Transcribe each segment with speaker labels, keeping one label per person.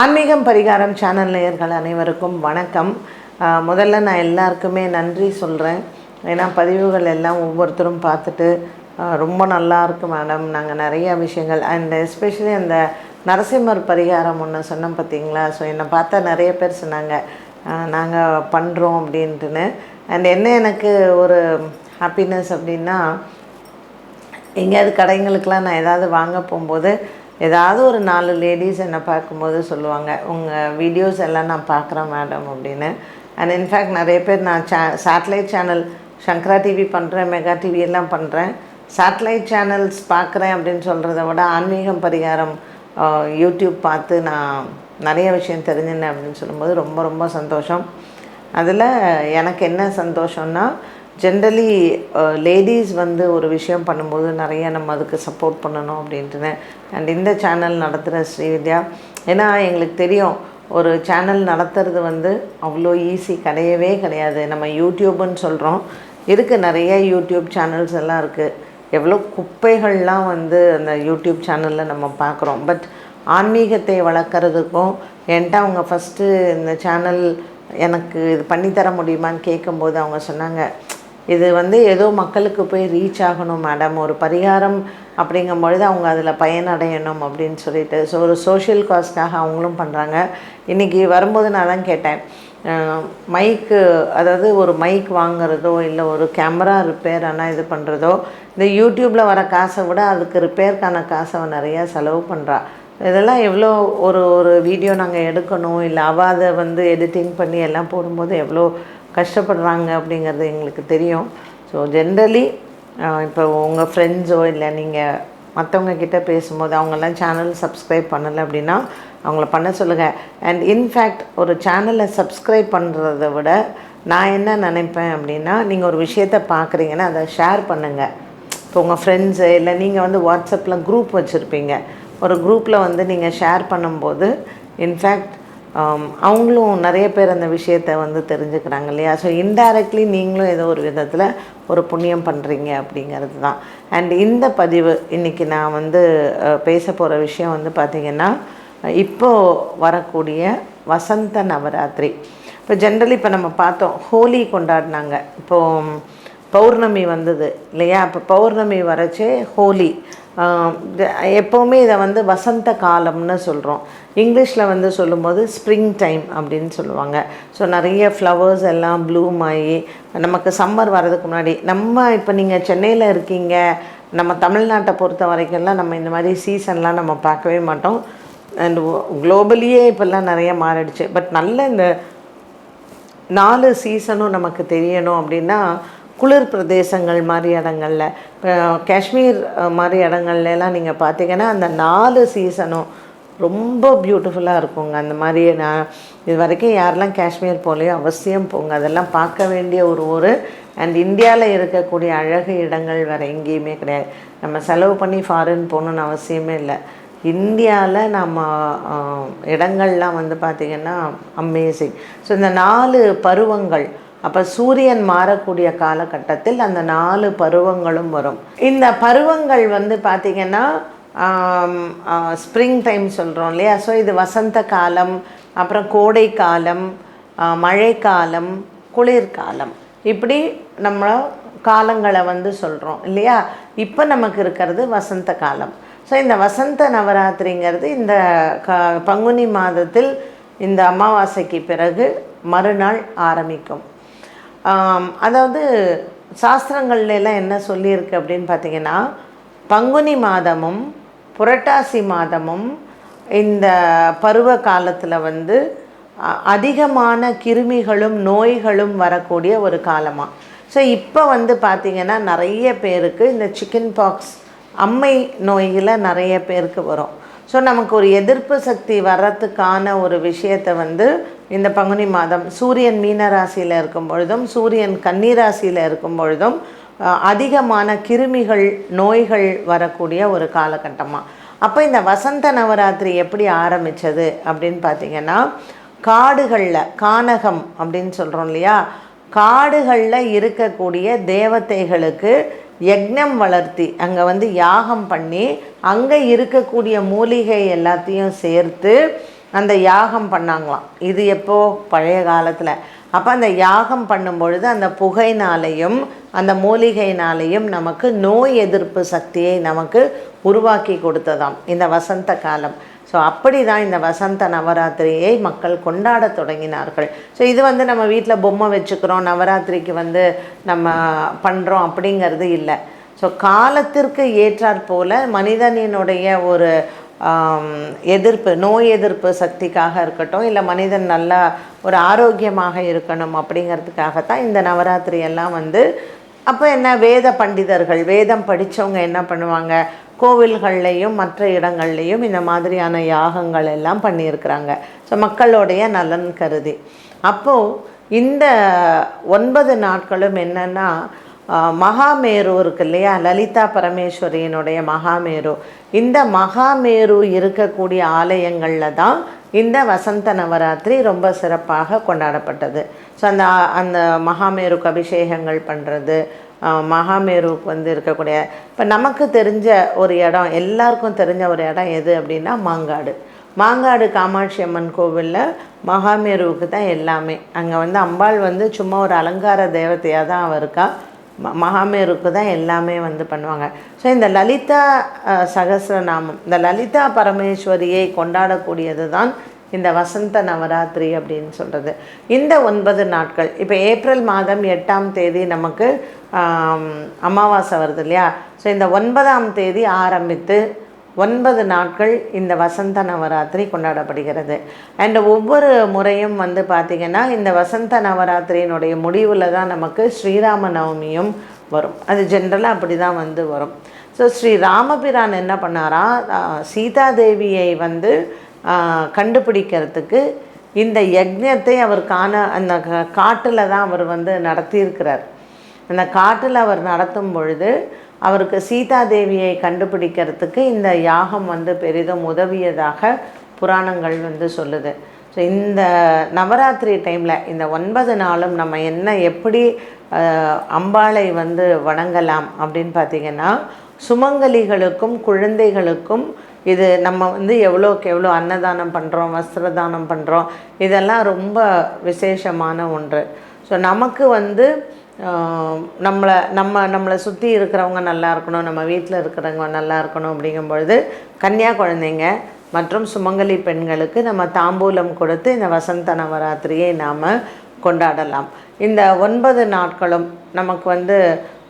Speaker 1: ஆன்மீகம் பரிகாரம் சேனல் நேயர்கள் அனைவருக்கும் வணக்கம். முதல்ல நான் எல்லாருக்குமே நன்றி சொல்கிறேன் ஏன்னா பதிவுகள் எல்லாம் ஒவ்வொருத்தரும் பார்த்துட்டு ரொம்ப நல்லா இருக்குது மேடம் நாங்கள் நிறைய விஷயங்கள் அண்ட் எஸ்பெஷலி அந்த நரசிம்மர் பரிகாரம் ஒன்று சொன்னோம் பார்த்தீங்களா ஸோ என்னை பார்த்தா நிறைய பேர் சொன்னாங்க நாங்கள் பண்ணுறோம் அப்படின்ட்டுன்னு. அண்ட் என்ன எனக்கு ஒரு ஹாப்பினஸ் அப்படின்னா எங்கேயாவது கடைங்களுக்கெலாம் நான் ஏதாவது வாங்க போகும்போது ஏதாவது ஒரு நாலு லேடிஸ் என்னை பார்க்கும்போது சொல்லுவாங்க உங்கள் வீடியோஸ் எல்லாம் நான் பார்க்குறேன் மேடம் அப்படின்னு. அண்ட் இன்ஃபேக்ட் நிறைய பேர் நான் சே சேட்டலைட் சேனல் சங்கரா டிவி பண்ணுறேன் மெகா டிவி எல்லாம் பண்ணுறேன் சேட்டலைட் சேனல்ஸ் பார்க்குறேன் அப்படின்னு சொல்கிறத விட ஆன்மீகம் பரிகாரம் யூடியூப் பார்த்து நான் நிறைய விஷயம் தெரிஞ்சுனேன் அப்படின்னு சொல்லும்போது ரொம்ப ரொம்ப சந்தோஷம். அதில் எனக்கு என்ன சந்தோஷம்னா ஜென்ரலி லேடிஸ் uh, வந்து ஒரு விஷயம் பண்ணும்போது நிறைய நம்ம அதுக்கு சப்போர்ட் பண்ணணும் அப்படின்ட்டுன்னு அண்ட் இந்த சேனல் நடத்துகிற ஸ்ரீவித்யா ஏன்னா எங்களுக்கு தெரியும் ஒரு சேனல் நடத்துறது வந்து அவ்வளோ ஈஸி கிடையவே கிடையாது. நம்ம யூடியூப்னு சொல்கிறோம் இருக்குது நிறைய யூடியூப் சேனல்ஸ் எல்லாம் இருக்குது எவ்வளோ குப்பைகள்லாம் வந்து அந்த யூடியூப் சேனலில் நம்ம பார்க்குறோம் பட் ஆன்மீகத்தை வளர்க்குறதுக்கும் என்கிட்ட அவங்க ஃபஸ்ட்டு இந்த சேனல் எனக்கு இது பண்ணித்தர முடியுமான்னு கேட்கும்போது அவங்க சொன்னாங்க இது வந்து ஏதோ மக்களுக்கு போய் ரீச் ஆகணும் மேடம் ஒரு பரிகாரம் அப்படிங்கும் பொழுது அவங்க அதில் பயனடையணும் அப்படின்னு சொல்லிட்டு. ஸோ ஒரு சோஷியல் காஸ்க்காக அவங்களும் பண்ணுறாங்க இன்றைக்கி வரும்போது நான் தான் கேட்டேன். மைக்கு அதாவது ஒரு மைக் வாங்குறதோ இல்லை ஒரு கேமரா ரிப்பேர் ஆனால் இது பண்ணுறதோ இந்த யூடியூப்பில் வர காசை விட அதுக்கு ரிப்பேருக்கான காசை அவன் நிறையா செலவு பண்ணுறா இதெல்லாம் எவ்வளோ ஒரு ஒரு வீடியோ நாங்கள் எடுக்கணும் இல்லை அவள் அதை வந்து எடிட்டிங் பண்ணி எல்லாம் போடும்போது எவ்வளோ கஷ்டப்படுறாங்க அப்படிங்கிறது எங்களுக்கு தெரியும். ஸோ ஜென்ரலி இப்போ உங்கள் ஃப்ரெண்ட்ஸோ இல்லை நீங்கள் மற்றவங்க கிட்டே பேசும்போது அவங்கெல்லாம் சேனல் சப்ஸ்கிரைப் பண்ணலை அப்படின்னா அவங்கள பண்ண சொல்லுங்கள் அண்ட் இன்ஃபேக்ட் ஒரு சேனலை சப்ஸ்கிரைப் பண்ணுறத விட நான் என்ன நினைப்பேன் அப்படின்னா நீங்கள் ஒரு விஷயத்தை பார்க்குறீங்கன்னா அதை ஷேர் பண்ணுங்கள் இப்போ உங்கள் ஃப்ரெண்ட்ஸு இல்லை நீங்கள் வந்து வாட்ஸ்அப்பில் குரூப் வச்சுருப்பீங்க. ஒரு குரூப்பில் வந்து நீங்கள் ஷேர் பண்ணும்போது இன்ஃபேக்ட் அவங்களும் நிறைய பேர் அந்த விஷயத்தை வந்து தெரிஞ்சுக்கிறாங்க இல்லையா? ஸோ இன்டைரக்ட்லி நீங்களும் ஏதோ ஒரு விதத்தில் ஒரு புண்ணியம் பண்ணுறீங்க அப்படிங்கிறது தான். அண்ட் இந்த பதிவு இன்றைக்கி நான் வந்து பேச போகிற விஷயம் வந்து பார்த்திங்கன்னா இப்போது வரக்கூடிய வசந்த நவராத்திரி. இப்போ ஜென்ரலி இப்போ நம்ம பார்த்தோம் ஹோலி கொண்டாடினாங்க. இப்போது பௌர்ணமி வந்தது இல்லையா? இப்போ பௌர்ணமி வரச்சே ஹோலி. எப்போவுமே இதை வந்து வசந்த காலம்னு சொல்கிறோம் இங்கிலீஷில் வந்து சொல்லும்போது ஸ்ப்ரிங் டைம் அப்படின்னு சொல்லுவாங்க. ஸோ நிறைய ஃப்ளவர்ஸ் எல்லாம் ப்ளூம் ஆகி நமக்கு சம்மர் வர்றதுக்கு முன்னாடி நம்ம இப்போ நீங்கள் சென்னையில் இருக்கீங்க நம்ம தமிழ்நாட்டை பொறுத்த வரைக்கும்லாம் நம்ம இந்த மாதிரி சீசன்லாம் நம்ம பார்க்கவே மாட்டோம். அண்ட் குளோபலியே இப்போல்லாம் நிறைய மாறிடுச்சு. பட் நல்ல இந்த நாலு சீசனும் நமக்கு தெரியணும் அப்படின்னா குளிர் பிரதேசங்கள் மாதிரி இடங்கள்ல இப்போ காஷ்மீர் மாதிரி இடங்கள்லாம் நீங்கள் பார்த்தீங்கன்னா அந்த நாலு சீசனும் ரொம்ப பியூட்டிஃபுல்லாக இருக்குங்க. அந்த மாதிரி நான் இது வரைக்கும் யாரெல்லாம் காஷ்மீர் போகலையோ அவசியம் போங்க. அதெல்லாம் பார்க்க வேண்டிய ஒரு ஊர். அண்ட் இந்தியாவில் இருக்கக்கூடிய அழகு இடங்கள் வேறு எங்கேயுமே கிடையாது. நம்ம செலவு பண்ணி ஃபாரின் போகணுன்னு அவசியமே இல்லை. இந்தியாவில் நம்ம இடங்கள்லாம் வந்து பார்த்திங்கன்னா அமேசிங் ஸோ இந்த நாலு பருவங்கள் அப்போ சூரியன் மாறக்கூடிய காலகட்டத்தில் அந்த நாலு பருவங்களும் வரும். இந்த பருவங்கள் வந்து பார்த்திங்கன்னா ஸ்ப்ரிங் டைம் சொல்கிறோம் இல்லையா? ஸோ இது வசந்த காலம் அப்புறம் கோடை காலம் மழைக்காலம் குளிர்காலம் இப்படி நம்ம காலங்களை வந்து சொல்கிறோம் இல்லையா? இப்போ நமக்கு இருக்கிறது வசந்த காலம். ஸோ இந்த வசந்த நவராத்திரிங்கிறது இந்த க பங்குனி மாதத்தில் இந்த அமாவாசைக்கு பிறகு மறுநாள் ஆரம்பிக்கும். அதாவது சாஸ்திரங்கள்லாம் என்ன சொல்லியிருக்கு அப்படின்னு பார்த்தீங்கன்னா பங்குனி மாதமும் புரட்டாசி மாதமும் இந்த பருவ காலத்தில் வந்து அதிகமான கிருமிகளும் நோய்களும் வரக்கூடிய ஒரு காலமாக ஸோ இப்போ வந்து பார்த்திங்கன்னா நிறைய பேருக்கு இந்த சிக்கன் பாக்ஸ் அம்மை நோயில் நிறைய பேருக்கு வரும். ஸோ நமக்கு ஒரு எதிர்ப்பு சக்தி வர்றதுக்கான ஒரு விஷயத்தை வந்து இந்த பங்குனி மாதம் சூரியன் மீன ராசியில் இருக்கும் பொழுதும் சூரியன் கன்னிராசியில் இருக்கும் பொழுதும் அதிகமான கிருமிகள் நோய்கள் வரக்கூடிய ஒரு காலகட்டமாக அப்போ இந்த வசந்த நவராத்திரி எப்படி ஆரம்பித்தது அப்படின்னு பார்த்தீங்கன்னா காடுகளில் கானகம் அப்படின்னு சொல்கிறோம் இல்லையா? காடுகளில் இருக்கக்கூடிய தேவதைகளுக்கு யக்ஞம் வளர்த்தி அங்கே வந்து யாகம் பண்ணி அங்கே இருக்கக்கூடிய மூலிகை எல்லாத்தையும் சேர்த்து அந்த யாகம் பண்ணாங்களாம். இது எப்போ? பழைய காலத்தில். அப்போ அந்த யாகம் பண்ணும் பொழுது அந்த புகையினாலையும் அந்த மூலிகையினாலையும் நமக்கு நோய் எதிர்ப்பு சக்தியை நமக்கு உருவாக்கி கொடுத்ததாம். இந்த வசந்த காலம். ஸோ அப்படி தான் இந்த வசந்த நவராத்திரியை மக்கள் கொண்டாட தொடங்கினார்கள். ஸோ இது வந்து நம்ம வீட்டில் பொம்மை வச்சுக்கிறோம் நவராத்திரிக்கு வந்து நம்ம பண்ணுறோம் அப்படிங்கிறது இல்லை. ஸோ காலத்திற்கு ஏற்றாற் போல் மனிதனினுடைய ஒரு எதிர்ப்பு நோய் எதிர்ப்பு சக்திக்காக இருக்கட்டும் இல்லை மனிதன் நல்லா ஒரு ஆரோக்கியமாக இருக்கணும் அப்படிங்கிறதுக்காகத்தான் இந்த நவராத்திரி எல்லாம் வந்து அப்போ என்ன வேத பண்டிதர்கள் வேதம் படித்தவங்க என்ன பண்ணுவாங்க? கோவில்கள்லையும் மற்ற இடங்கள்லையும் இந்த மாதிரியான யாகங்கள் எல்லாம் பண்ணியிருக்கிறாங்க. ஸோ மக்களுடைய நலன் கருதி. அப்போது இந்த ஒன்பது நாட்களும் என்னென்னா மகாமேரு இருக்கு இல்லையா? லலிதா பரமேஸ்வரியினுடைய மகாமேரு. இந்த மகாமேரு இருக்கக்கூடிய ஆலயங்களில் தான் இந்த வசந்த நவராத்திரி ரொம்ப சிறப்பாக கொண்டாடப்பட்டது. ஸோ அந்த அந்த மகாமேருக்கு அபிஷேகங்கள் பண்ணுறது மகாமேருவுக்கு வந்து இருக்கக்கூடிய இப்போ நமக்கு தெரிஞ்ச ஒரு இடம் எல்லாருக்கும் தெரிஞ்ச ஒரு இடம் எது அப்படின்னா மாங்காடு. மாங்காடு காமாட்சி அம்மன் கோவிலில் மகாமேருவுக்கு தான் எல்லாமே. அங்கே வந்து அம்பாள் வந்து சும்மா ஒரு அலங்கார தேவதையாக தான் அவள் இருக்கா. ம- மகாமேருக்கு தான் எல்லாமே வந்து பண்ணுவாங்க. ஸோ இந்த லலிதா சகசிரநாமம் இந்த லலிதா பரமேஸ்வரியை கொண்டாடக்கூடியது தான் இந்த வசந்த நவராத்திரி அப்படின்னு சொல்கிறது இந்த ஒன்பது நாட்கள் இப்போ ஏப்ரல் மாதம் எட்டாம் தேதி நமக்கு அமாவாசை வருது இல்லையா? ஸோ இந்த ஒன்பதாம் தேதி ஆரம்பித்து ஒன்பது நாட்கள் இந்த வசந்த நவராத்திரி கொண்டாடப்படுகிறது. அண்ட் ஒவ்வொரு முறையும் வந்து பார்த்திங்கன்னா இந்த வசந்த நவராத்திரியினுடைய முடிவில் தான் நமக்கு ஸ்ரீராம நவமியும் வரும். அது ஜென்ரலாக அப்படி தான் வந்து வரும். ஸோ ஸ்ரீ ராமபிரான் என்ன பண்ணாரா? சீதாதேவியை வந்து கண்டுபிடிக்கிறதுக்கு இந்த யஜ்ஞத்தை அவர் காண அந்த காட்டில் தான் அவர் வந்து நடத்தியிருக்கிறார். அந்த காட்டில் அவர் நடத்தும் பொழுது அவருக்கு சீதாதேவியை கண்டுபிடிக்கிறதுக்கு இந்த யாகம் வந்து பெரிதும் உதவியதாக புராணங்கள் வந்து சொல்லுது. ஸோ இந்த நவராத்திரி டைமில் இந்த ஒன்பது நாளும் நம்ம என்ன எப்படி அம்பாளை வந்து வணங்கலாம் அப்படின்னு பார்த்தீங்கன்னா சுமங்கலிகளுக்கும் குழந்தைகளுக்கும் இது நம்ம வந்து எவ்வளோக்கு எவ்வளோ அன்னதானம் பண்ணுறோம் வஸ்திரதானம் பண்ணுறோம் இதெல்லாம் ரொம்ப விசேஷமான ஒன்று. ஸோ நமக்கு வந்து நம்மளை நம்ம நம்மளை சுற்றி இருக்கிறவங்க நல்லா இருக்கணும் நம்ம வீட்டில் இருக்கிறவங்க நல்லா இருக்கணும் அப்படிங்கும்பொழுது கன்னியா குழந்தைங்க மற்றும் சுமங்கலி பெண்களுக்கு நம்ம தாம்பூலம் கொடுத்து இந்த வசந்த நவராத்திரியை நாம் கொண்டாடலாம். இந்த ஒன்பது நாட்களும் நமக்கு வந்து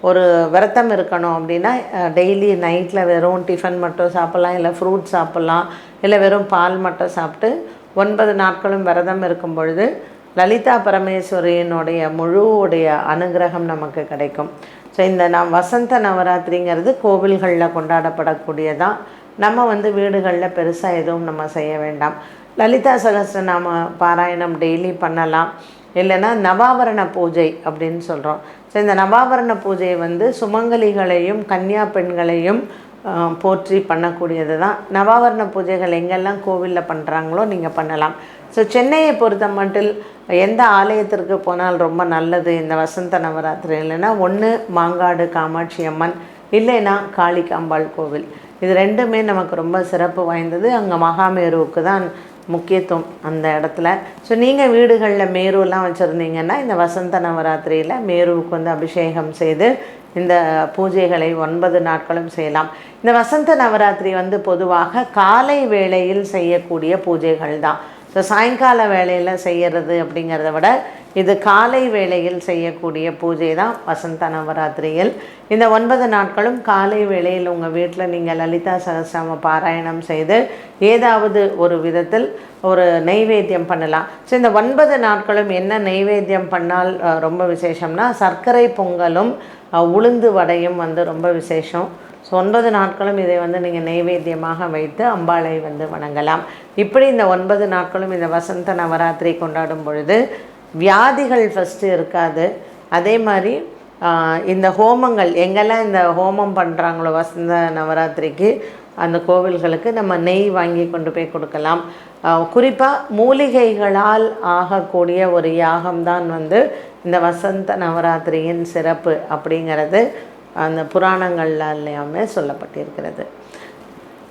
Speaker 1: ஒரு விரதம் இருக்கணும் அப்படின்னா டெய்லி நைட்டில் வெறும் டிஃபன் மட்டும் சாப்பிட்லாம் இல்லை ஃப்ரூட் சாப்பிட்லாம் இல்லை வெறும் பால் மட்டும் சாப்பிட்டு ஒன்பது நாட்களும் விரதம் இருக்கும் பொழுது லலிதா பரமேஸ்வரியினுடைய முழுவுடைய அனுகிரகம் நமக்கு கிடைக்கும். ஸோ இந்த நம் வசந்த நவராத்திரிங்கிறது கோவில்களில் கொண்டாடப்படக்கூடியதான். நம்ம வந்து வீடுகளில் பெருசாக எதுவும் நம்ம செய்ய வேண்டாம். லலிதா சகஸ்ரநாம பாராயணம் டெய்லி பண்ணலாம். இல்லைன்னா நவாவரண பூஜை அப்படின்னு சொல்கிறோம் ஸோ இந்த நவாவரண பூஜை வந்து சுமங்கலிகளையும் கன்னியா பெண்களையும் போற்றி பண்ணக்கூடியது தான். நவாவரண பூஜைகள் எங்கெல்லாம் கோவிலில் பண்ணுறாங்களோ நீங்கள் பண்ணலாம். ஸோ சென்னையை பொறுத்த மட்டில் எந்த ஆலயத்திற்கு போனால் ரொம்ப நல்லது? இந்த வசந்த நவராத்திரி இல்லைன்னா ஒன்று மாங்காடு காமாட்சி அம்மன் இல்லைன்னா காளிகாம்பாள் கோவில். இது ரெண்டுமே நமக்கு ரொம்ப சிறப்பு வாய்ந்தது. அங்கே மகாமேருவுக்கு தான் முக்கியத்துவம் அந்த இடத்துல. ஸோ நீங்கள் வீடுகளில் மேருலாம் வச்சுருந்தீங்கன்னா இந்த வசந்த நவராத்திரியில் மேருவுக்கு வந்து அபிஷேகம் செய்து இந்த பூஜைகளை ஒன்பது நாட்களும் செய்யலாம். இந்த வசந்த நவராத்திரி வந்து பொதுவாக காலை வேளையில் செய்யக்கூடிய பூஜைகள் தான் ஸோ சாயங்கால வேளையில் செய்கிறது அப்படிங்கிறத விட இது காலை வேளையில் செய்யக்கூடிய பூஜை தான் வசந்த நவராத்திரியில். இந்த ஒன்பது நாட்களும் காலை வேளையில் உங்கள் வீட்டில் நீங்கள் லலிதா சகசிரம பாராயணம் செய்து ஏதாவது ஒரு விதத்தில் ஒரு நெய்வேத்தியம் பண்ணலாம். ஸோ இந்த ஒன்பது நாட்களும் என்ன நெய்வேத்தியம் பண்ணால் ரொம்ப விசேஷம்னா சர்க்கரை பொங்கலும் உளுந்து வடையும் வந்து ரொம்ப விசேஷம். ஸோ ஒன்பது நாட்களும் இதை வந்து நீங்கள் நெய்வேத்தியமாக வைத்து அம்பாளை வந்து வணங்கலாம். இப்படி இந்த ஒன்பது நாட்களும் இந்த வசந்த நவராத்திரி கொண்டாடும் பொழுது வியாதிகள் ஃபஸ்ட்டு இருக்காது. அதே மாதிரி இந்த ஹோமங்கள் எங்கெல்லாம் இந்த ஹோமம் பண்ணுறாங்களோ வசந்த நவராத்திரிக்கு அந்த கோவில்களுக்கு நம்ம நெய் வாங்கி கொண்டு போய் கொடுக்கலாம். குறிப்பாக மூலிகைகளால் ஆகக்கூடிய ஒரு யாகம்தான் வந்து இந்த வசந்த நவராத்திரியின் சிறப்பு அப்படிங்கிறது அந்த புராணங்கள்ல எல்லாமே சொல்லப்பட்டிருக்கிறது.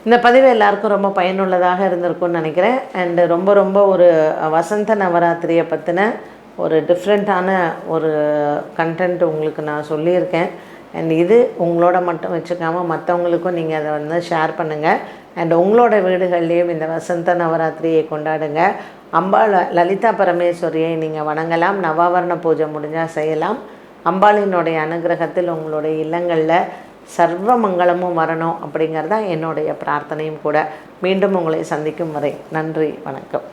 Speaker 1: இந்த பதிவு எல்லாருக்கும் ரொம்ப பயனுள்ளதாக இருந்திருக்கும்னு நினைக்கிறேன். அண்டு ரொம்ப ரொம்ப ஒரு வசந்த நவராத்திரியை பற்றின ஒரு டிஃப்ரெண்ட்டான ஒரு கண்டென்ட் உங்களுக்கு நான் சொல்லியிருக்கேன். அண்ட் இது உங்களோட மட்டும் வச்சுக்காமல் மற்றவங்களுக்கும் நீங்கள் அதை வந்து ஷேர் பண்ணுங்கள் அண்ட் உங்களோட வீடுகள்லேயும் இந்த வசந்த நவராத்திரியை கொண்டாடுங்க. அம்பாள் லலிதா பரமேஸ்வரியை நீங்கள் வணங்கலாம். நவாவரண பூஜை முடிஞ்சால் செய்யலாம். அம்பாளினுடைய அனுகிரகத்தில் உங்களுடைய இல்லங்களில் சர்வ மங்களமும் வரணும் அப்படிங்கிறது தான் என்னுடைய பிரார்த்தனையும் கூட. மீண்டும் உங்களை சந்திக்கும் வரை நன்றி வணக்கம்.